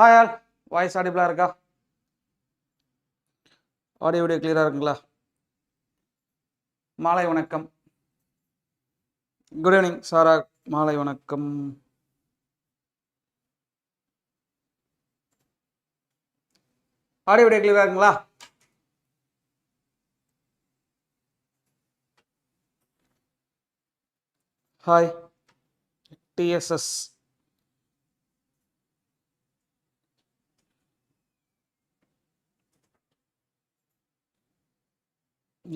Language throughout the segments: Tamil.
ஹாய் ஆல் வாய்ஸ் ஆடிபிளாக இருக்கா? ஆடியோ வீடியோ கிளியராக இருக்குங்களா? மாலை வணக்கம். குட் ஈவினிங் சாரா மாலை வணக்கம். ஆடியோ வீடியோ கிளியராக இருக்குங்களா? ஹாய் டிஎஸ்எஸ்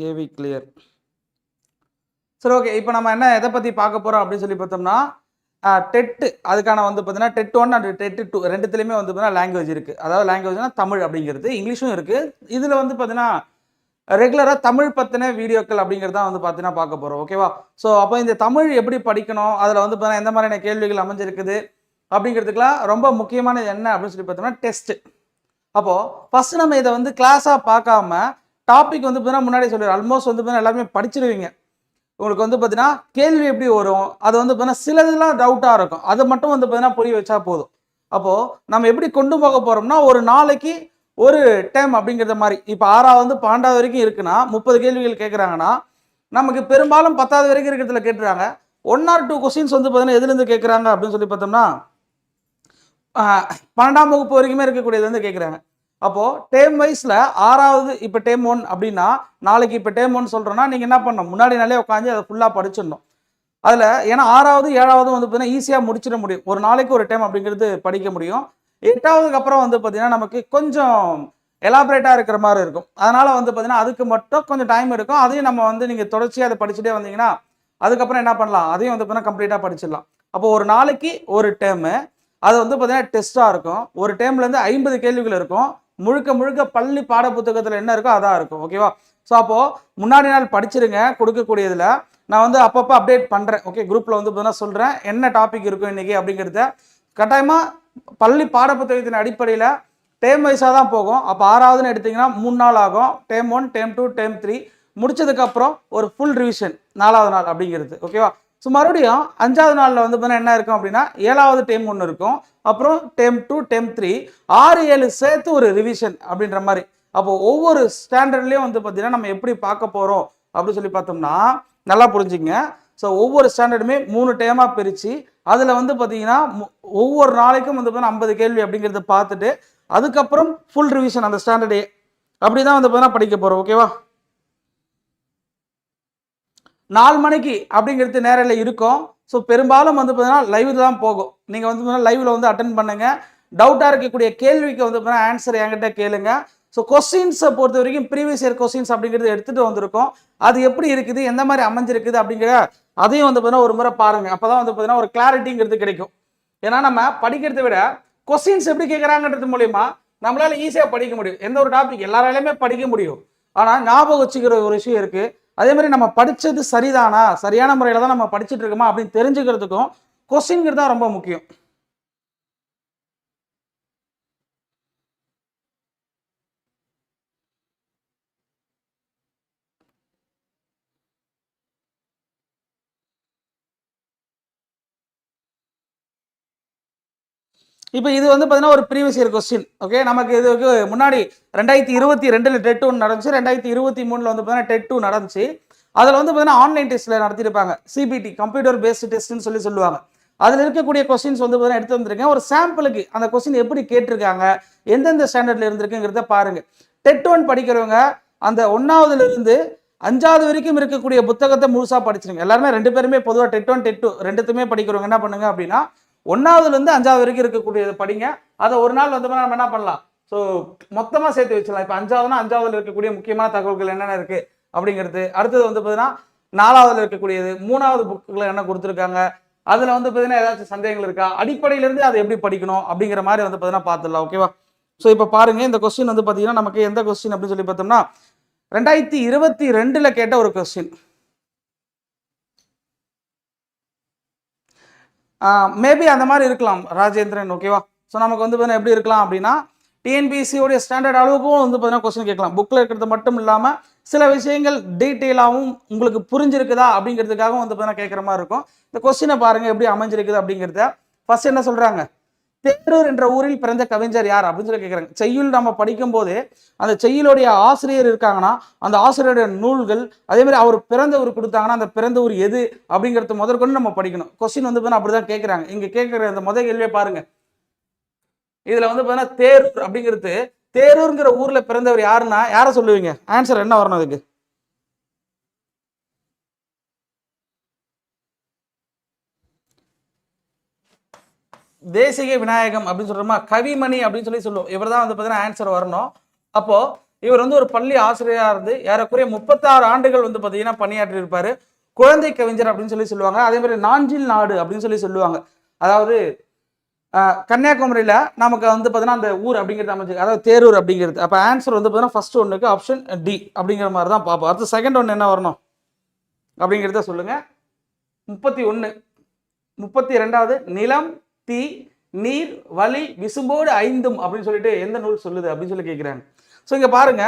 ஏவி கிளியர் சரி ஓகே இப்போ நம்ம என்ன எதை பற்றி பார்க்க போகிறோம் அப்படின்னு சொல்லி பார்த்தோம்னா டெட்டு அதுக்கான வந்து பார்த்தீங்கன்னா TET one and TET two ரெண்டுத்துலேயுமே வந்து பார்த்தீங்கன்னா லாங்குவேஜ் இருக்குது அதாவது லாங்குவேஜ்னா தமிழ் அப்படிங்கிறது இங்கிலீஷும் இருக்குது இதில் வந்து பார்த்தீங்கன்னா ரெகுலராக தமிழ் பற்றின வீடியோக்கள் அப்படிங்கிறது தான் வந்து பார்த்தீங்கன்னா பார்க்க போகிறோம் ஓகேவா ஸோ அப்போ இந்த தமிழ் எப்படி படிக்கணும் அதில் வந்து பார்த்தீங்கன்னா எந்த மாதிரியான கேள்விகள் அமைஞ்சிருக்குது அப்படிங்கிறதுக்கெலாம் ரொம்ப முக்கியமானது என்ன அப்படின்னு சொல்லி பார்த்தோம்னா டெஸ்ட்டு அப்போது ஃபஸ்ட்டு நம்ம இதை வந்து கிளாஸாக பார்க்காம டாபிக் வந்து பார்த்தீங்கன்னா முன்னாடி சொல்லிடுறோம் ஆல்மோஸ்ட் வந்து பார்த்தீங்கன்னா எல்லாருமே படிச்சிருவீங்க. உங்களுக்கு வந்து பார்த்தீங்கன்னா கேள்வி எப்படி வரும்? அது வந்து பார்த்தீங்கன்னா சிலதுலாம் டவுட்டாக இருக்கும். அதை மட்டும் வந்து பார்த்தீங்கன்னா புரிய வச்சா போதும். அப்போது நம்ம எப்படி கொண்டு போக போகிறோம்னா ஒரு நாளைக்கு ஒரு டைம் அப்படிங்கிறத மாதிரி. இப்போ ஆறாவது வந்து பன்னெண்டாவது வரைக்கும் இருக்குன்னா முப்பது கேள்விகள் கேட்குறாங்கன்னா நமக்கு பெரும்பாலும் பத்தாவது வரைக்கும் இருக்கிறதுல கேட்டுறாங்க. ஒன் ஆர் டூ கொஸ்டின்ஸ் வந்து பார்த்தீங்கன்னா எதுலேருந்து கேட்குறாங்க அப்படின்னு சொல்லி பார்த்தோம்னா பன்னெண்டாம் வகுப்பு வரைக்குமே இருக்கக்கூடியது வந்து கேட்குறாங்க அப்போது டேம் வைஸில் ஆறாவது இப்போ டேம் ஒன் அப்படின்னா நாளைக்கு இப்போ டேம் ஒன் சொல்கிறோன்னா நீங்கள் என்ன பண்ணணும்? முன்னாடி நாளே உட்காந்து அதை ஃபுல்லாக படிச்சிடணும். அதில் ஏன்னா ஆறாவது ஏழாவது வந்து பார்த்தீங்கன்னா ஈஸியாக முடிச்சிட முடியும். ஒரு நாளைக்கு ஒரு டைம் அப்படிங்கிறது படிக்க முடியும். எட்டாவதுக்கு அப்புறம் வந்து பார்த்தீங்கன்னா நமக்கு கொஞ்சம் எலாபரேட்டாக இருக்கிற மாதிரி இருக்கும். அதனால் வந்து பார்த்தீங்கன்னா அதுக்கு மட்டும் கொஞ்சம் டைம் இருக்கும் அதையும் நம்ம வந்து நீங்கள் தொடர்ச்சியாக அதை படிச்சுட்டே வந்தீங்கன்னா அதுக்கப்புறம் என்ன பண்ணலாம்? அதையும் வந்து பார்த்தீங்கன்னா கம்ப்ளீட்டாக படிச்சிடலாம். அப்போ ஒரு நாளைக்கு ஒரு டேமு அது வந்து பார்த்தீங்கன்னா டெஸ்ட்டாக இருக்கும். ஒரு டேம்லேருந்து ஐம்பது கேள்விகள் இருக்கும். முழுக்க முழுக்க பள்ளி பாட புத்தகத்தில் என்ன இருக்கோ அதான் இருக்கும் ஓகேவா ஸோ அப்போது முன்னாடி நாள் படிச்சிருங்க கொடுக்கக்கூடியதில் நான் வந்து அப்பப்போ அப்டேட் பண்ணுறேன் ஓகே குரூப்பில் வந்து பார்த்தீங்கன்னா சொல்கிறேன் என்ன டாபிக் இருக்கும் இன்றைக்கி அப்படிங்கிறத. கட்டாயமாக பள்ளி பாட புத்தகத்தின் அடிப்படையில் டேம் வைஸாக தான் போகும். அப்போ ஆறாவதுன்னு எடுத்தீங்கன்னா மூணு நாள் ஆகும். Term one term two term three முடிச்சதுக்கப்புறம் ஒரு ஃபுல் ரிவிஷன் நாலாவது நாள் அப்படிங்கிறது ஓகேவா ஸோ மறுபடியும் அஞ்சாவது நாளில் வந்து பார்த்தீங்கன்னா என்ன இருக்கும் அப்படின்னா ஏழாவது டேம் ஒன்று இருக்கும். அப்புறம் டேம் டூ டேம் த்ரீ ஆறு ஏழு சேர்த்து ஒரு ரிவிஷன் அப்படின்ற மாதிரி. அப்போ ஒவ்வொரு ஸ்டாண்டர்ட்லேயும் வந்து பார்த்தீங்கன்னா நம்ம எப்படி பார்க்க போகிறோம் அப்படின்னு சொல்லி பார்த்தோம்னா நல்லா புரிஞ்சுங்க. ஸோ ஒவ்வொரு ஸ்டாண்டர்டுமே மூணு டேமாக பிரித்து அதில் வந்து பார்த்தீங்கன்னா மு- ஒவ்வொரு நாளைக்கும் வந்து பார்த்தீங்கன்னா ஐம்பது கேள்வி அப்படிங்கிறத பார்த்துட்டு அதுக்கப்புறம் ஃபுல் ரிவிஷன் அந்த ஸ்டாண்டர்டே அப்படி தான் வந்து பார்த்தீங்கன்னா படிக்க போகிறோம் ஓகேவா நாலு மணிக்கு அப்படிங்கிறது நேரில் இருக்கும். ஸோ பெரும்பாலும் வந்து பார்த்தீங்கன்னா லைவ் தான் போகும். நீங்கள் வந்து பார்த்தீங்கன்னா லைவில் வந்து அட்டன் பண்ணுங்க. டவுட்டாக இருக்கக்கூடிய கேள்விக்கு வந்து பார்த்தீங்கன்னா ஆன்சர் என்கிட்ட கேளுங்க. ஸோ கொஸ்டின்ஸை பொறுத்த வரைக்கும் ப்ரீவியஸ் இயர் கொஸ்டின்ஸ் அப்படிங்கிறது எடுத்துகிட்டு வந்திருக்கோம். அது எப்படி இருக்குது? எந்த மாதிரி அமைஞ்சிருக்குது? அப்படிங்கிற அதையும் வந்து பார்த்தீங்கன்னா ஒரு முறை பாருங்கள் அப்போ தான் வந்து பார்த்தீங்கன்னா ஒரு கிளாரிட்டிங்கிறது கிடைக்கும். ஏன்னா நம்ம படிக்கிறத விட கொஸ்டின்ஸ் எப்படி கேட்குறாங்கன்றது மூலியமா நம்மளால ஈஸியாக படிக்க முடியும். எந்த ஒரு டாபிக் எல்லாராலையுமே படிக்க முடியும். ஆனால் ஞாபகம் வச்சுக்கிற ஒரு விஷயம் இருக்குது அதே மாதிரி நம்ம படித்தது சரிதானா? சரியான முறையில் தான் நம்ம படிச்சுட்டு இருக்கோமா அப்படின்னு தெரிஞ்சுக்கிறதுக்கும் கொஸ்டின்கிறது தான் ரொம்ப முக்கியம். இப்போ இது வந்து பார்த்தீங்கன்னா ஒரு ப்ரீவியஸ் இயர் கொஸ்டின் ஓகே நமக்கு இதுக்கு முன்னாடி ரெண்டாயிரத்தி இருபத்தி ரெண்டில் டெட் ஒன் நடந்துச்சு ரெண்டாயிரத்தி இருபத்தி மூணில் வந்து பார்த்தீங்கன்னா டெட் டூ நடந்துச்சு. அதில் வந்து பார்த்தீங்கன்னா ஆன்லைன் டெஸ்ட்டில் நடத்திருப்பாங்க. சிபிடி கம்ப்யூட்டர் பேஸ்டு டெஸ்ட்னு சொல்லி சொல்லுவாங்க. அதில் இருக்கக்கூடிய கொஸ்டின்ஸ் வந்து பார்த்தீங்கன்னா எடுத்து வந்திருக்கேன். ஒரு சாம்பிளுக்கு அந்த கொஸ்டின் எப்படி கேட்டிருக்காங்க எந்தெந்த ஸ்டாண்டர்டில் இருந்திருக்குங்கிறத பாருங்கள் டெட் ஒன் படிக்கிறவங்க அந்த ஒன்றாவதுலேருந்து அஞ்சாவது வரைக்கும் இருக்கக்கூடிய புத்தகத்தை முழுசாக படிச்சிருங்க. எல்லாருமே ரெண்டு பேருமே பொதுவாக டெட் ஒன் டெட் டூ ரெண்டுத்துமே படிக்கிறவங்க என்ன பண்ணுங்க அப்படின்னா ஒன்றாவதுலேருந்து அஞ்சாவது வரைக்கும் இருக்கக்கூடியது படிங்க. அதை ஒரு நாள் வந்து நம்ம என்ன பண்ணலாம்? ஸோ மொத்தமாக சேர்த்து வச்சிடலாம். இப்போ அஞ்சாவதுனா அஞ்சாவதுல இருக்கக்கூடிய முக்கியமான தகவல்கள் என்னென்ன இருக்குது அப்படிங்கிறது. அடுத்தது வந்து பார்த்தீங்கன்னா நாலாவதுல இருக்கக்கூடியது. மூணாவது புக்குகளை என்ன கொடுத்துருக்காங்க? அதில் வந்து பார்த்தீங்கன்னா ஏதாச்சும் சந்தேகங்கள் இருக்கா? அடிப்படையிலேருந்து அதை எப்படி படிக்கணும் அப்படிங்கிற மாதிரி வந்து பார்த்தீங்கன்னா பார்த்துடலாம் ஓகேவா ஸோ இப்போ பாருங்க இந்த கொஸ்டின் வந்து பார்த்தீங்கன்னா நமக்கு எந்த கொஸ்டின் அப்படின்னு சொல்லி பார்த்தோம்னா ரெண்டாயிரத்தி இருபத்தி ரெண்டில் கேட்ட ஒரு கொஸ்டின் மேபி அந்த மாதிரி இருக்கலாம் ராஜேந்திரன் ஓகேவா ஸோ நமக்கு வந்து பார்த்தீங்கன்னா எப்படி இருக்கலாம் அப்படின்னா டிஎன்பிசியோடைய ஸ்டாண்டர்ட் அளவுக்கும் வந்து பார்த்தீங்கன்னா கொஸ்டின் கேட்கலாம். புக்கில் இருக்கிறது மட்டும் இல்லாமல் சில விஷயங்கள் டீட்டெயிலாகவும் உங்களுக்கு புரிஞ்சிருக்குதா அப்படிங்கிறதுக்காகவும் வந்து பார்த்தீங்கன்னா கேட்குற மாதிரி இருக்கும். இந்த கொஸ்டினை பாருங்கள் எப்படி அமைஞ்சிருக்குது அப்படிங்கிறத. ஃபஸ்ட் என்ன சொல்கிறாங்க தேரூர் என்ற ஊரில் பிறந்த கவிஞர் யார் அப்படின்னு சொல்லி கேட்குறாங்க செய்யுள் நம்ம படிக்கும் போது அந்த செய்யுளுடைய ஆசிரியர் இருக்காங்கன்னா அந்த ஆசிரியருடைய நூல்கள் அதே மாதிரி அவர் பிறந்த ஊர் கொடுத்தாங்கன்னா அந்த பிறந்த ஊர் எது அப்படிங்கிறது முதற்கொண்டு நம்ம படிக்கணும். கொஸ்டின் வந்து பார்த்தீங்கன்னா அப்படிதான் கேட்குறாங்க இங்க கேட்குற அந்த முதல் கேள்வியை பாருங்க. இதுல வந்து பார்த்தீங்கன்னா தேரூர் அப்படிங்கிறது தேரூர்ங்கிற ஊர்ல பிறந்தவர் யாருன்னா யாரை சொல்லுவீங்க? ஆன்சர் என்ன வரணும் அதுக்கு? தேசிக விநாயகம் அப்படின்னு சொல்றோமா? கவிமணி அப்படின்னு சொல்லி சொல்லுவோம். இவர் தான் வந்து பார்த்தீங்கன்னா ஆன்சர் வரணும். அப்போது இவர் வந்து ஒரு பள்ளி ஆசிரியராக இருந்து ஏறக்குறைய முப்பத்தாறு ஆண்டுகள் வந்து பார்த்தீங்கன்னா பணியாற்றி இருப்பார் குழந்தை கவிஞர் அப்படின்னு சொல்லி சொல்லுவாங்க. அதே மாதிரி நாஞ்சில் நாடு அப்படின்னு சொல்லி சொல்லுவாங்க. அதாவது கன்னியாகுமரியில் நமக்கு வந்து பார்த்தீங்கன்னா அந்த ஊர் அப்படிங்கிறது அமைச்சு அதாவது தேரூர் அப்படிங்கிறது. அப்போ ஆன்சர் வந்து பார்த்தீங்கன்னா ஃபர்ஸ்ட் ஒன்றுக்கு ஆப்ஷன் டி அப்படிங்கிற மாதிரி தான் பார்ப்போம். அடுத்து செகண்ட் ஒன்று என்ன வரணும்? அப்படிங்கிறத சொல்லுங்க. முப்பத்தி ஒன்று முப்பத்தி ரெண்டாவது நிலம் தீ நீர் வலி விசும்போடு ஐந்தும் அப்படின்னு சொல்லிட்டு எந்த நூல் சொல்லுது அப்படின்னு சொல்லி கேட்குறாங்க ஸோ இங்கே பாருங்க.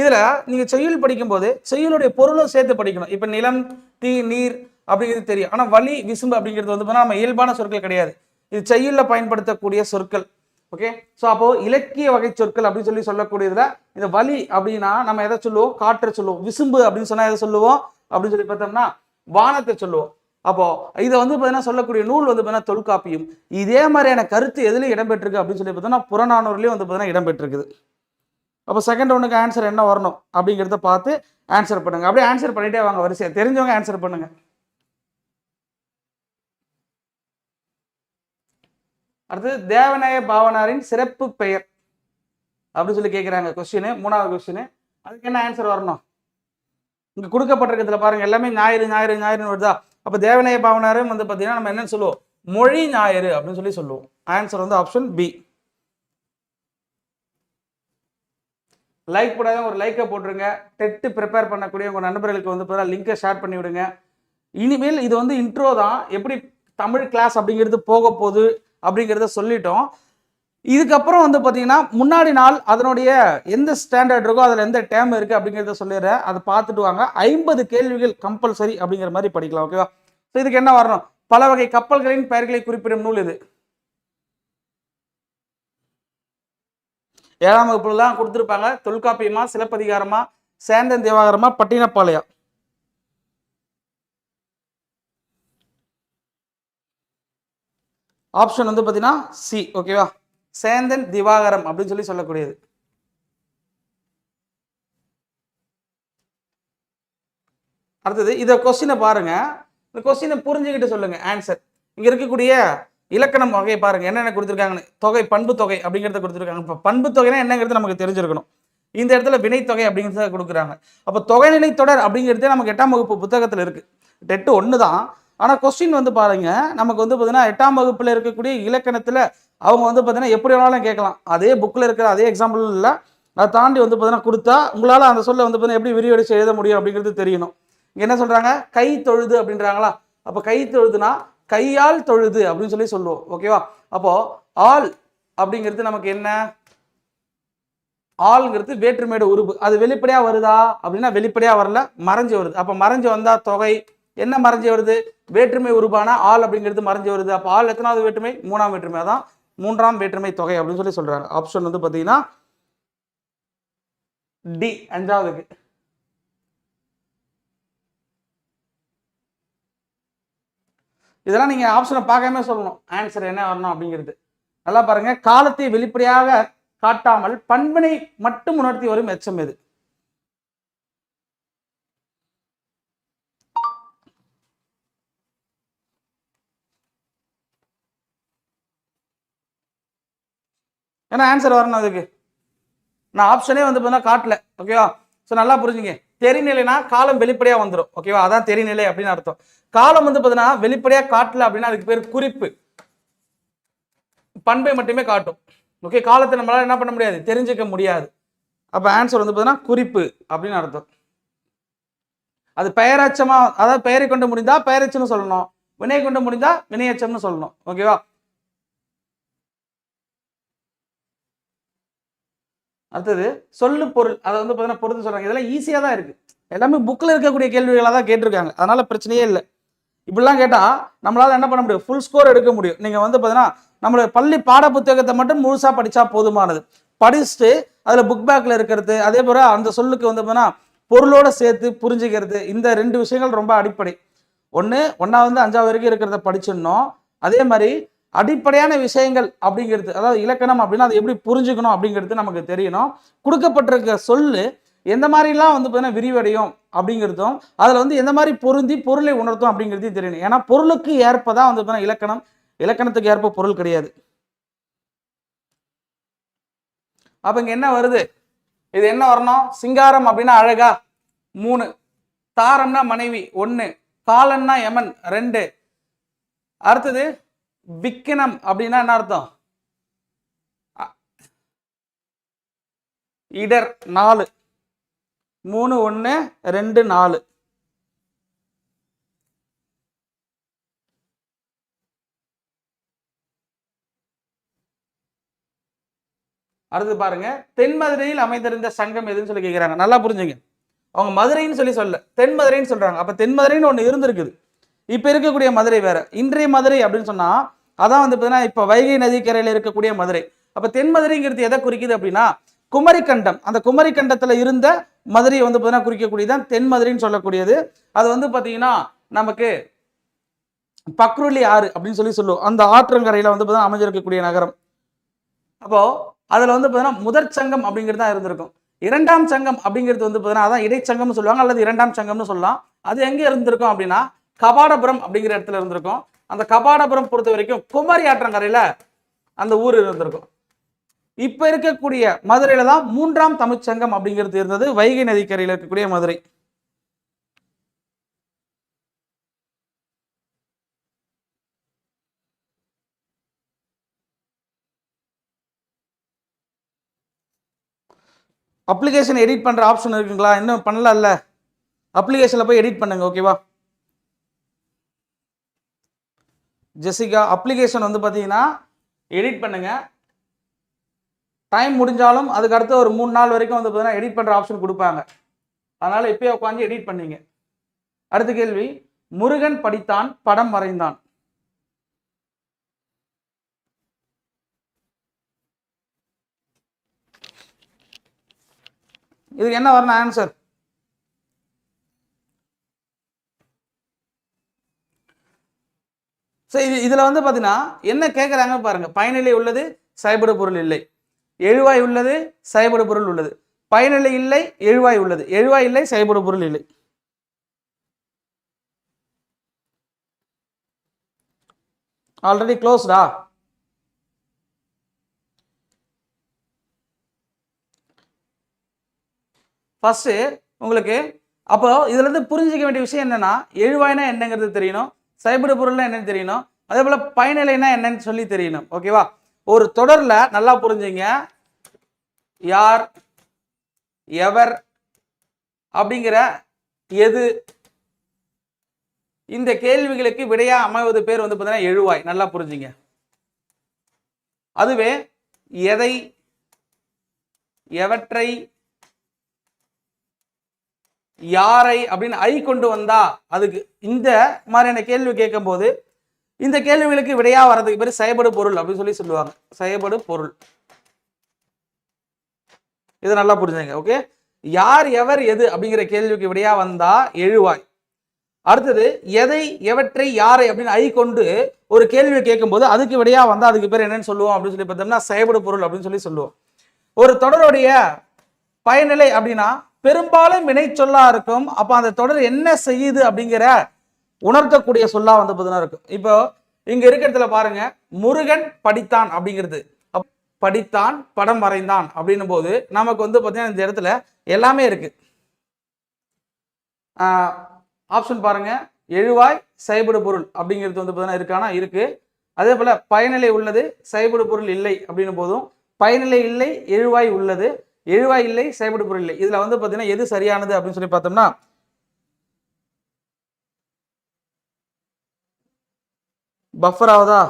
இதில் நீங்கள் செய்யுள் படிக்கும்போது செய்யுளுடைய பொருளும் சேர்த்து படிக்கணும். இப்போ நிலம் தீ நீர் அப்படிங்கிறது தெரியும். ஆனால் வலி விசும்பு அப்படிங்கிறது வந்து பார்த்தீங்கன்னா நம்ம இயல்பான சொற்கள் கிடையாது. இது செய்யுளில் பயன்படுத்தக்கூடிய சொற்கள். ஓகே ஸோ அப்போ இலக்கிய வகை சொற்கள் அப்படின்னு சொல்லி சொல்லக்கூடியதுல இந்த வலி அப்படின்னா நம்ம எதை சொல்லுவோம்? காற்றை சொல்லுவோம். விசும்பு அப்படின்னு சொன்னால் எதை சொல்லுவோம்? அப்படின்னு சொல்லி பார்த்தோம்னா வானத்தை சொல்லுவோம். அப்போ இதை வந்து பார்த்தீங்கன்னா சொல்லக்கூடிய நூல் வந்து பார்த்தீங்கன்னா தொல்காப்பியம். இதே மாதிரியான கருத்து எதுல இடம்பெற்றிருக்கு அப்படின்னு சொல்லி பார்த்தோம்னா புறநானூர்லேயும் வந்து பார்த்தீங்கன்னா இடம்பெற்றிருக்குது. அப்போ செகண்ட் ஒன்றுக்கு ஆன்சர் என்ன வரணும் அப்படிங்கிறத பார்த்து ஆன்சர் பண்ணுங்க. அப்படியே ஆன்சர் பண்ணிட்டே வாங்க வரிசையாக தெரிஞ்சவங்க ஆன்சர் பண்ணுங்க. அடுத்தது தேவநாய பாவனாரின் சிறப்பு பெயர் அப்படின்னு சொல்லி கேட்குறாங்க கொஸ்டின் மூணாவது கொஸ்டின் அதுக்கு என்ன ஆன்சர் வரணும்? இங்கே கொடுக்கப்பட்டிருக்கிறதுல பாருங்க எல்லாமே ஞாயிறு ஞாயிறு ஞாயிறுன்னு வருதா? அப்போ தேவநாய பாவனாரும் வந்து பார்த்தீங்கன்னா நம்ம என்னன்னு சொல்லுவோம்? மொழி ஞாயிறு அப்படின்னு சொல்லி சொல்லுவோம். ஆன்சர் வந்து ஆப்ஷன் பி லைக் போடாத ஒரு லைக்கை போட்டுருங்க. டெட்டு ப்ரிப்பேர் பண்ணக்கூடிய உங்கள் நண்பர்களுக்கு வந்து பார்த்தா லிங்கை ஷேர் பண்ணி விடுங்க. இனிமேல் இது வந்து இன்ட்ரோ தான். எப்படி தமிழ் கிளாஸ் அப்படிங்கிறது போக போகுது அப்படிங்கிறத சொல்லிட்டோம். இதுக்கப்புறம் வந்து பார்த்தீங்கன்னா முன்னாடி நாள் அதனுடைய எந்த ஸ்டாண்டர்ட் இருக்கோ அதில் எந்த டேம் இருக்குது அப்படிங்கிறத சொல்லிடுறேன். அதை பார்த்துட்டு வாங்க. ஐம்பது கேள்விகள் கம்பல்சரி அப்படிங்கிற மாதிரி படிக்கலாம் ஓகேவா ஸோ இதுக்கு என்ன வரணும்? பல வகை கப்பல்களின் பெயர்களை குறிப்பிடும் நூல் இது. ஏழாம் வகுப்புலாம் கொடுத்துருப்பாங்க. தொல்காப்பியமா சிலப்பதிகாரமா சேந்தன் தேவாகரமா பட்டினப்பாளையா ஆப்ஷன் வந்து பார்த்தீங்கன்னா சி ஓகேவா சேந்தன் திவாகரம் அப்படின்னு சொல்லி சொல்லக்கூடியது. அடுத்தது இதை கொஸ்டினை பாருங்க. இந்த கொஸ்டினை புரிஞ்சுக்கிட்டு சொல்லுங்க ஆன்சர் இங்க இருக்கக்கூடிய இலக்கணம் வகையை பாருங்க என்னென்ன கொடுத்துருக்காங்கன்னு. தொகை பண்பு தொகை அப்படிங்கிறத கொடுத்துருக்காங்க. இப்போ பண்பு தொகைனா என்னங்கிறது நமக்கு தெரிஞ்சிருக்கணும். இந்த இடத்துல வினைத்தொகை அப்படிங்கிறத கொடுக்குறாங்க. அப்போ தொகைநிலை தொடர் அப்படிங்கிறதே நமக்கு எட்டாம் வகுப்பு புத்தகத்தில் இருக்கு. டெட்டு ஒன்று தான் ஆனால் கொஸ்டின் வந்து பாருங்க நமக்கு வந்து பார்த்தீங்கன்னா எட்டாம் வகுப்பில் இருக்கக்கூடிய இலக்கணத்தில் அவங்க வந்து பார்த்தீங்கன்னா எப்படி வேணாலும் கேட்கலாம். அதே புக்கில் இருக்கிற அதே எக்ஸாம்பிள் இல்லை அதை தாண்டி வந்து பார்த்தீங்கன்னா கொடுத்தா உங்களால் அந்த சொல்ல வந்து பார்த்தீங்கன்னா எப்படி விரிவடைச்சு எழுத முடியும் அப்படிங்கிறது தெரியணும். இங்கே என்ன சொல்கிறாங்க கை தொழுது அப்படின்றாங்களா? அப்போ கை தொழுதுனா கையால் தொழுது அப்படின்னு சொல்லி சொல்லுவோம். ஓகேவா அப்போது ஆள் அப்படிங்கிறது நமக்கு என்ன? ஆள்ங்கிறது வேற்றுமையோட உருவு அது வெளிப்படையாக வருதா? அப்படின்னா வெளிப்படையாக வரல மறைஞ்சு வருது. அப்போ மறைஞ்சு வந்தால் தொகை என்ன மறைஞ்சு வருது? வேற்றுமை உருவான? ஆள் அப்படிங்கிறது மறைஞ்சு வருது. அப்போ ஆள் எத்தனாவது வேற்றுமை? மூணாம் வேற்றுமை. அதான் மூன்றாம் வேற்றுமை தொகை அப்படின்னு சொல்லி சொல்கிறாரு ஆப்ஷன் வந்து பார்த்தீங்கன்னா டி அஞ்சாவதுக்கு. இதெல்லாம் நீங்கள் ஆப்ஷனை பார்க்காம சொல்லணும். ஆன்சர் என்ன வரணும் அப்படிங்கிறது. நல்லா பாருங்க. காலத்தை வெளிப்படையாக காட்டாமல் பண்பினை மட்டும் உணர்த்தி வரும் எச்சம் எது? ஏன்னா ஆன்சர் வரணும் அதுக்கு? நான் ஆப்ஷனே வந்து பார்த்தீங்கன்னா காட்டல ஓகேவா ஸோ நல்லா புரிஞ்சுங்க. தெரிநிலைனா காலம் வெளிப்படையாக வந்துடும் ஓகேவா அதான் தெரிநிலை அப்படின்னு அர்த்தம். காலம் வந்து பார்த்தீங்கன்னா வெளிப்படையாக காட்டல அப்படின்னா அதுக்கு பேர் குறிப்பு. பண்பை மட்டுமே காட்டும் ஓகே காலத்தை நம்மளால் என்ன பண்ண முடியாது தெரிஞ்சுக்க முடியாது. அப்போ ஆன்சர் வந்து பார்த்தீங்கன்னா குறிப்பு அப்படின்னு அர்த்தம். அது பெயரச்சமாக அதாவது பெயரை கொண்டு முடிந்தால் பெயரச்சம்னு சொல்லணும் வினை கொண்டு முடிந்தால் வினையச்சம்னு சொல்லணும் ஓகேவா அடுத்தது சொல்லு பொருள் அதை வந்து பார்த்தீங்கன்னா பொறுத்து சொல்றாங்க. இதெல்லாம் ஈஸியாக தான் இருக்குது எல்லாமே புக்கில் இருக்கக்கூடிய கேள்விகளாக தான் கேட்டிருக்காங்க. அதனால பிரச்சனையே இல்லை. இப்படிலாம் கேட்டால் நம்மளால் என்ன பண்ண முடியும்? ஃபுல் ஸ்கோர் எடுக்க முடியும். நீங்கள் வந்து பார்த்தீங்கன்னா நம்மளுடைய பள்ளி பாட புத்தகத்தை மட்டும் முழுசாக படித்தா போதுமானது. படிச்சுட்டு அதில் புக் பேக்கில் இருக்கிறது அதே போல் அந்த சொல்லுக்கு வந்து பார்த்தீங்கன்னா பொருளோட சேர்த்து புரிஞ்சுக்கிறது இந்த ரெண்டு விஷயங்கள் ரொம்ப அடிப்படை. ஒன்று ஒன்றாவது அஞ்சாவது வரைக்கும் இருக்கிறத படிச்சிடணும். அதே மாதிரி அடிப்படையான விஷயங்கள் அப்படிங்கிறது அதாவது இலக்கணம் அப்படின்னா அதை எப்படி புரிஞ்சுக்கணும் அப்படிங்கிறது நமக்கு தெரியணும். கொடுக்கப்பட்டிருக்க சொல்லு எந்த மாதிரிலாம் வந்து பார்த்தீங்கன்னா விரிவடையும் அப்படிங்கிறதும் அதில் வந்து எந்த மாதிரி பொருந்தி பொருளை உணர்த்தும் அப்படிங்கிறதையும் தெரியணும். ஏன்னா பொருளுக்கு ஏற்பதான் வந்து பார்த்தீங்கன்னா இலக்கணம் இலக்கணத்துக்கு ஏற்ப பொருள் கிடையாது. அப்போ இங்கே என்ன வருது? இது என்ன வரணும்? சிங்காரம் அப்படின்னா அழகா மூணு. தாரம்னா மனைவி ஒன்று காலன்னா யமன் ரெண்டு. அடுத்தது விக்கினம் அப்படின்னா என்ன அர்த்தம்? இடர் நாலு. மூணு ஒன்று ரெண்டு நாலு. அடுத்து பாருங்க. தென் மதுரையில் அமைந்திருந்த சங்கம் எதுன்னு சொல்லி கேட்குறாங்க நல்லா புரிஞ்சுங்க. அவங்க மதுரைன்னு சொல்லி சொல்ல தென் மதுரைன்னு சொல்றாங்க. அப்ப தென் மதுரைன்னு ஒன்று இருந்திருக்குது. இப்போ இருக்கக்கூடிய மதுரை வேற. இன்றைய மதுரை அப்படின்னு சொன்னா அதான் வந்து பார்த்தீங்கன்னா இப்போ வைகை நதிக்கரையில் இருக்கக்கூடிய மதுரை. அப்போ தென் மதுரைங்கிறது எதை குறிக்குது அப்படின்னா குமரிக்கண்டம். அந்த குமரிக்கண்டத்தில் இருந்த மதுரையை வந்து பார்த்தீங்கன்னா குறிக்கக்கூடியதான் தென் மதுரைன்னு சொல்லக்கூடியது. அது வந்து பார்த்தீங்கன்னா நமக்கு பக்ருளி ஆறு அப்படின்னு சொல்லி சொல்லுவோம். அந்த ஆற்றங்கரையில் வந்து பார்த்தீங்கன்னா அமைஞ்சிருக்கக்கூடிய நகரம். அப்போ அதில் வந்து பார்த்தீங்கன்னா முதற் சங்கம் அப்படிங்கிறது தான் இருந்திருக்கும். இரண்டாம் சங்கம் அப்படிங்கிறது வந்து பார்த்தீங்கன்னா அதான் இடைச்சங்கம்னு சொல்லுவாங்க அல்லது இரண்டாம் சங்கம்னு சொல்லலாம். அது எங்கே இருந்திருக்கும் அப்படின்னா கபாடபுரம் அப்படிங்கிற இடத்துல இருந்திருக்கும். அந்த கபாடபுரம் பொறுத்த வரைக்கும் குமரி ஆற்றங்கரையில அந்த ஊர் இருந்திருக்கும். இப்ப இருக்கக்கூடிய மதுரையில தான் மூன்றாம் தமிழ்ச்சங்கம் அப்படிங்கிறது இருந்தது. வைகை நதிக்கரையில் இருக்கக்கூடிய மதுரை. அப்ளிகேஷன் எடிட் பண்ற ஆப்ஷன் இருக்குங்களா? இன்னும் பண்ணல அப்ளிகேஷன்ல போய் எடிட் பண்ணுங்க ஓகேவா ஜெசிகா அப்ளிகேஷன் வந்து பார்த்தீங்கன்னா எடிட் பண்ணுங்கள் டைம் முடிஞ்சாலும் அதுக்கு அடுத்து ஒரு மூணு நாள் வரைக்கும் வந்து பார்த்தீங்கன்னா எடிட் பண்ணுற ஆப்ஷன் கொடுப்பாங்க. அதனால் இப்போயே உட்காந்து எடிட் பண்ணீங்க. அடுத்த கேள்வி முருகன் படித்தான் படம் வரைந்தான். இதுக்கு என்ன வரணும் ஆன்சர் ஸோ இது இதில் வந்து பார்த்தீங்கன்னா என்ன கேட்குறாங்க பாருங்க. பயனிலை உள்ளது செயல்படு பொருள் இல்லை. எழுவாய் உள்ளது செயல்படு பொருள் உள்ளது. பயனிலை இல்லை எழுவாய் உள்ளது. எழுவாய் இல்லை செயல்படு பொருள் இல்லை. ஆல்ரெடி க்ளோஸ்டா ஃபஸ்ட்டு உங்களுக்கு அப்போ இதுல இருந்து புரிஞ்சிக்க வேண்டிய விஷயம் என்னன்னா எழுவாய்னா என்னங்கிறது தெரியணும். சைபர் பொருள்னா என்னன்னு தெரியணும். அதே போல பயனிலைனா என்னன்னு சொல்லி தெரியணும். ஓகேவா ஒரு தொடர்ல நல்லா புரிஞ்சுங்க. யார் எவர் அப்படிங்கிற எது? இந்த கேள்விகளுக்கு விடையா அமைவது பேர் வந்து பார்த்தீங்கன்னா எழுவாய். நல்லா புரிஞ்சுங்க. அதுவே எதை எவற்றை யாரை அப்படின்னு ஐ கொண்டு வந்தா? அதுக்கு இந்த மாதிரியான கேள்வி கேட்கும்போது இந்த கேள்விகளுக்கு விடையா வர்றதுக்கு பேர் செயல்படு பொருள் அப்படின்னு சொல்லி சொல்லுவாங்க. செயல்படு பொருள். இதை நல்லா புரிஞ்சுங்க ஓகே யார் எவர் எது அப்படிங்கிற கேள்விக்கு விடையா வந்தா எழுவாய். அடுத்தது எதை எவற்றை யாரை அப்படின்னு ஐ கொண்டு ஒரு கேள்வியை கேட்கும்போது அதுக்கு விடையா வந்தா அதுக்கு பேர் என்னன்னு சொல்லுவோம் அப்படின்னு சொல்லி பார்த்தோம்னா செயல்படு பொருள் அப்படின்னு சொல்லி சொல்லுவோம். ஒரு தொடருடைய பயனிலை அப்படின்னா பெரும்பாலும் வினை சொல்லா இருக்கும். அப்ப அந்த தொடர் என்ன செய்யுது அப்படிங்கிற உணர்த்தக்கூடிய சொல்லா வந்து பார்த்தீங்கன்னா இருக்கும். இப்போ இங்க இருக்கிறதுல பாருங்க முருகன் படித்தான் அப்படிங்கிறது. படித்தான் படம் வரைந்தான் அப்படின்னும் போது நமக்கு வந்து பார்த்தீங்கன்னா இந்த இடத்துல எல்லாமே இருக்கு. ஆப்ஷன் பாருங்க எழுவாய் செயல்படு பொருள் அப்படிங்கிறது வந்து பார்த்தீங்கன்னா இருக்கானா இருக்கு. அதே போல பயனிலை உள்ளது செயல்படு பொருள் இல்லை அப்படின்னும் போதும் பயனிலை இல்லை எழுவாய் உள்ளது. எழுவாய் இல்லை செயல்படு பொருள் இல்லை. இதுல வந்து பார்த்தீங்கன்னா எது சரியானது அப்படின்னு சொல்லி பார்த்தோம்னா பஃபர் ஆகுதா?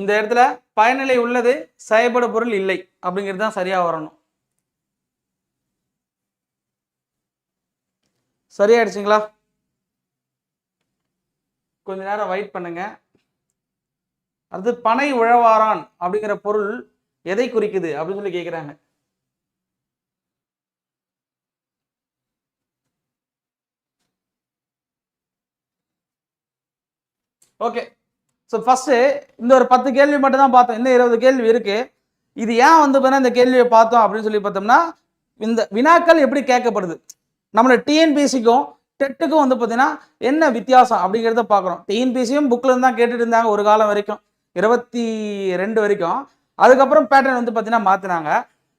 இந்த இடத்துல பயனிலை உள்ளது செயல்பட பொருள் இல்லை அப்படிங்கிறது தான் சரியா வரணும். சரியாயிடுச்சுங்களா? கொஞ்ச நேரம் வெயிட் பண்ணுங்க. அடுத்து பனை உழவாரான் அப்படிங்கிற பொருள் எதை குறிக்குது அப்படின்னு சொல்லி கேட்குறாங்க ஓகே ஸோ ஃபஸ்ட்டு இந்த ஒரு பத்து கேள்வி மட்டும் தான் பார்த்தோம். இன்னும் இருபது கேள்வி இருக்குது இது ஏன் வந்து பார்த்தீங்கன்னா இந்த கேள்வியை பார்த்தோம் அப்படின்னு சொல்லி பார்த்தோம்னா இந்த வினாக்கள் எப்படி கேட்கப்படுது? நம்மளோட டிஎன்பிசிக்கும் டெட்டுக்கும் வந்து பார்த்தீங்கன்னா என்ன வித்தியாசம் அப்படிங்கிறத பார்க்குறோம். டிஎன்பிசியும் புக்கில் தான் கேட்டுட்டு இருந்தாங்க ஒரு காலம் வரைக்கும். இருபத்தி ரெண்டு வரைக்கும். அதுக்கப்புறம் பேட்டர்ன் வந்து பார்த்தீங்கன்னா மாற்றினாங்க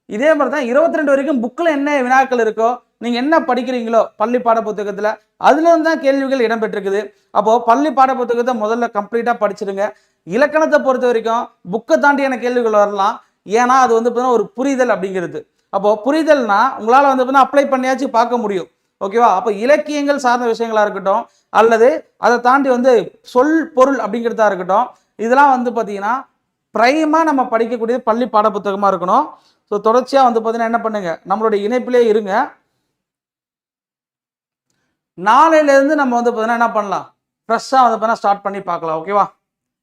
இதே மாதிரி தான் இருபத்தி ரெண்டு வரைக்கும் புக்கில் என்ன வினாக்கள் இருக்கோ நீங்கள் என்ன படிக்கிறீங்களோ பள்ளி பாட புத்தகத்தில் அதுலேருந்து தான் கேள்விகள் இடம்பெற்றிருக்குது. அப்போது பள்ளி பாட புத்தகத்தை முதல்ல கம்ப்ளீட்டாக படிச்சிடுங்க இலக்கணத்தை பொறுத்த வரைக்கும் புக்கை தாண்டியான கேள்விகள் வரலாம். ஏன்னா அது வந்து பார்த்தீங்கன்னா ஒரு புரிதல் அப்படிங்கிறது. அப்போது புரிதல்னா உங்களால் வந்து பார்த்தீங்கன்னா அப்ளை பண்ணியாச்சு பார்க்க முடியும். ஓகேவா அப்போ இலக்கியங்கள் சார்ந்த விஷயங்களாக இருக்கட்டும் அல்லது அதை தாண்டி வந்து சொல் பொருள் அப்படிங்கிறதா இருக்கட்டும் இதெல்லாம் வந்து பார்த்தீங்கன்னா ப்ரைமாக நம்ம படிக்கக்கூடியது பள்ளி பாடப்புத்தகமாக இருக்கணும். ஸோ தொடர்ச்சியாக வந்து பார்த்தீங்கன்னா என்ன பண்ணுங்கள் நம்மளுடைய இணைப்பிலே இருங்க. நாளையிலேருந்து நம்ம வந்து பார்த்தீங்கன்னா என்ன பண்ணலாம்? ஃப்ரெஷ்ஷாக வந்து பார்த்தீங்கன்னா ஸ்டார்ட் பண்ணி பார்க்கலாம் ஓகேவா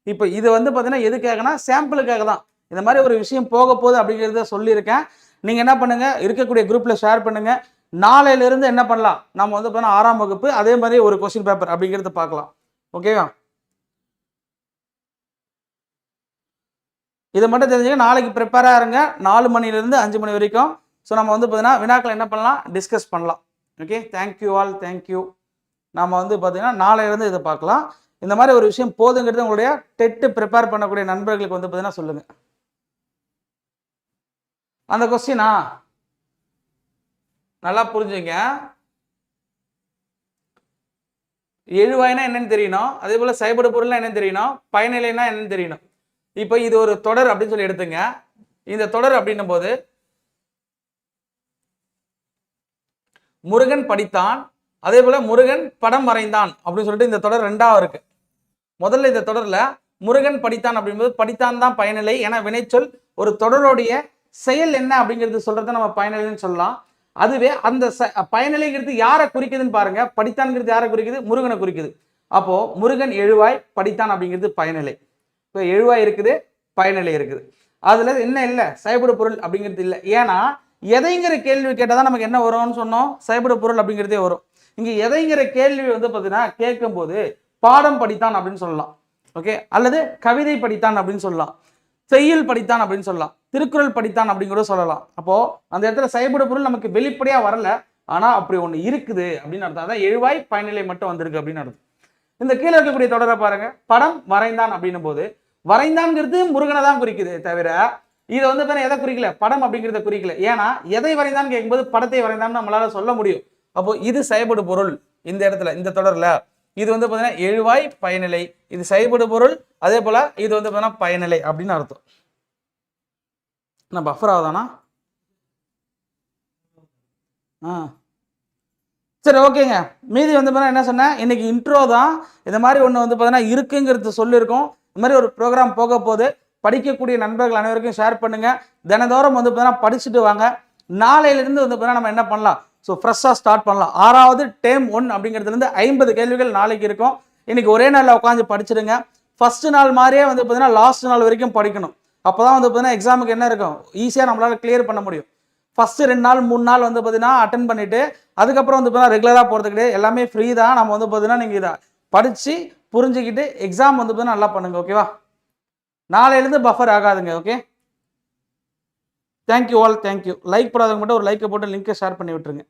இப்போ இது வந்து பார்த்தீங்கன்னா எதுக்காகனா சாம்பிளுக்காக தான். இந்த மாதிரி ஒரு விஷயம் போக போகுது அப்படிங்கிறத சொல்லியிருக்கேன். நீங்கள் என்ன பண்ணுங்கள் இருக்கக்கூடிய குரூப்பில் ஷேர் பண்ணுங்கள் நாளையிலேருந்து என்ன பண்ணலாம்? நம்ம வந்து பார்த்தீங்கன்னா ஆறாம் வகுப்பு அதே மாதிரி ஒரு கொஸ்டின் பேப்பர் அப்படிங்கிறத பார்க்கலாம் ஓகேவா இதை மட்டும் தெரிஞ்சுக்க நாளைக்கு ப்ரிப்பேராக இருங்க. நாலு மணிலேருந்து அஞ்சு மணி வரைக்கும். ஸோ நம்ம வந்து பார்த்தீங்கன்னா வினாக்களை என்ன பண்ணலாம்? டிஸ்கஸ் பண்ணலாம். ஓகே தேங்க்யூ ஆல் தேங்க்யூ நம்ம வந்து பார்த்தீங்கன்னா நாளையிலேருந்து இதை பார்க்கலாம். இந்த மாதிரி ஒரு விஷயம் போதுங்கிறது உங்களுடைய டெட்டு ப்ரிப்பேர் பண்ணக்கூடிய நண்பர்களுக்கு வந்து பார்த்தீங்கன்னா சொல்லுங்கள் அந்த கொஸ்டினா நல்லா புரிஞ்சுங்க. எழுவாய்னா என்னன்னு தெரியணும். அதே போல் சைபடு பொருள்னா என்னன்னு தெரியணும். பயனிலைனா என்னன்னு தெரியணும். இப்போ இது ஒரு தொடர் அப்படின்னு சொல்லி எடுத்துங்க. இந்த தொடர் அப்படின்னும் போது முருகன் படித்தான். அதே போல முருகன் படம் வரைந்தான் அப்படின்னு சொல்லிட்டு இந்த தொடர் ரெண்டாவது இருக்கு. முதல்ல இந்த தொடர்ல முருகன் படித்தான் அப்படிங்கும்போது படித்தான் தான் பயனிலை ஏன்னா வினைச்சொல் ஒரு தொடருடைய செயல் என்ன அப்படிங்கிறது சொல்றத நம்ம பயனிலைன்னு சொல்லலாம். அதுவே அந்த ச- பயனிலைங்கிறது யாரை குறிக்குதுன்னு பாருங்க. படித்தான்ங்கிறது யாரை குறிக்குது? முருகனை குறிக்குது. அப்போ முருகன் எழுவாய் படித்தான் அப்படிங்கிறது பயனிலை. இப்போ எழுவாய் இருக்குது பயனிலை இருக்குது. அதுல என்ன இல்லை? சைபடு பொருள் அப்படிங்கிறது இல்லை. ஏன்னா எதைங்கிற கேள்வி கேட்டால் தான் நமக்கு என்ன வரும்னு சொன்னோம்? செயல்படு பொருள் அப்படிங்கிறதே வரும். இங்கே எதைங்கிற கேள்வி வந்து பார்த்தீங்கன்னா கேட்கும்போது பாடம் படித்தான் அப்படின்னு சொல்லலாம். ஓகே அல்லது கவிதை படித்தான் அப்படின்னு சொல்லலாம். செய்யுள் படித்தான் அப்படின்னு சொல்லலாம். திருக்குறள் படித்தான் அப்படிங்கிறத சொல்லலாம். அப்போ அந்த இடத்துல செயல்பட பொருள் நமக்கு வெளிப்படையா வரல. ஆனா அப்படி ஒண்ணு இருக்குது அப்படின்னு அர்த்தம். அதான் எழுவாய் பயனிலை மட்டும் வந்திருக்கு அப்படின்னு அர்த்தம். இந்த கீழே இருக்கக்கூடிய தொடரை பாருங்க. படம் வரைந்தான் அப்படின்னும் போது வரைந்தான்ங்கிறது முருகனை தான் குறிக்குது தவிர இதை வந்து பார்த்தீங்கன்னா எதை குறிக்கல? படம் அப்படிங்கிறத குறிக்கல. ஏன்னா எதை வரைந்தான்னு கேட்கும்போது படத்தை வரைந்தான்னு நம்மளால சொல்ல முடியும். அப்போ இது செயல்படு பொருள் இந்த இடத்துல இந்த தொடர்ல. இது வந்து பார்த்தீங்கன்னா எழுவாய் பயனிலை. இது செயல்படு பொருள் அதே போல இது வந்து பார்த்தீங்கன்னா பயனிலை அப்படின்னு அர்த்தம். என்ன பஃபர் ஆகுதானா? ஆ. சரி ஓகேங்க. மீதி வந்து பார்த்தீங்கன்னா என்ன சொன்னேன்? இன்னைக்கு இன்ட்ரோ தான். இந்த மாதிரி ஒன்று வந்து பார்த்தீங்கன்னா இருக்குங்கிறது சொல்லியிருக்கோம். இந்த மாதிரி ஒரு ப்ரோக்ராம் போக போகுது. படிக்கக்கூடிய நண்பர்கள் அனைவருக்கும் ஷேர் பண்ணுங்கள் தினந்தோறும் வந்து பார்த்தீங்கன்னா படிச்சுட்டு வாங்க. நாளையிலேருந்து வந்து பார்த்தீங்கன்னா நம்ம என்ன பண்ணலாம்? ஸோ ஃப்ரெஷ்ஷாக ஸ்டார்ட் பண்ணலாம். ஆறாவது டேம் ஒன் அப்படிங்கிறதுலேருந்து ஐம்பது கேள்விகள் நாளைக்கு இருக்கும். இன்றைக்கி ஒரே நாளில் உட்காந்து படிச்சிடுங்க. ஃபஸ்ட்டு நாள் மாதிரியே வந்து பார்த்தீங்கன்னா லாஸ்ட் நாள் வரைக்கும் படிக்கணும். அப்போ தான் வந்து பார்த்தீங்கன்னா எக்ஸாமுக்கு என்ன இருக்கும்? ஈஸியாக நம்மளால் கிளியர் பண்ண முடியும். ஃபஸ்ட்டு ரெண்டு நாள் மூணு நாள் வந்து பார்த்தீங்கன்னா அட்டன் பண்ணிவிட்டு அதுக்கப்புறம் வந்து பார்த்தீங்கன்னா ரெகுலராக போகிறது கிடையாது எல்லாமே ஃப்ரீ தான். நம்ம வந்து பார்த்தீங்கன்னா நீங்கள் இதை படித்து புரிஞ்சுக்கிட்டு எக்ஸாம் வந்து பார்த்தீங்கன்னா நல்லா பண்ணுங்கள் ஓகேவா நாளையிலேருந்து பஃபர் ஆகாதுங்க okay thank you all thank you like போடாதவங்க மட்டும் ஒரு லைக்கை போட்டு லிங்கை ஷேர் பண்ணி விட்டுருங்க.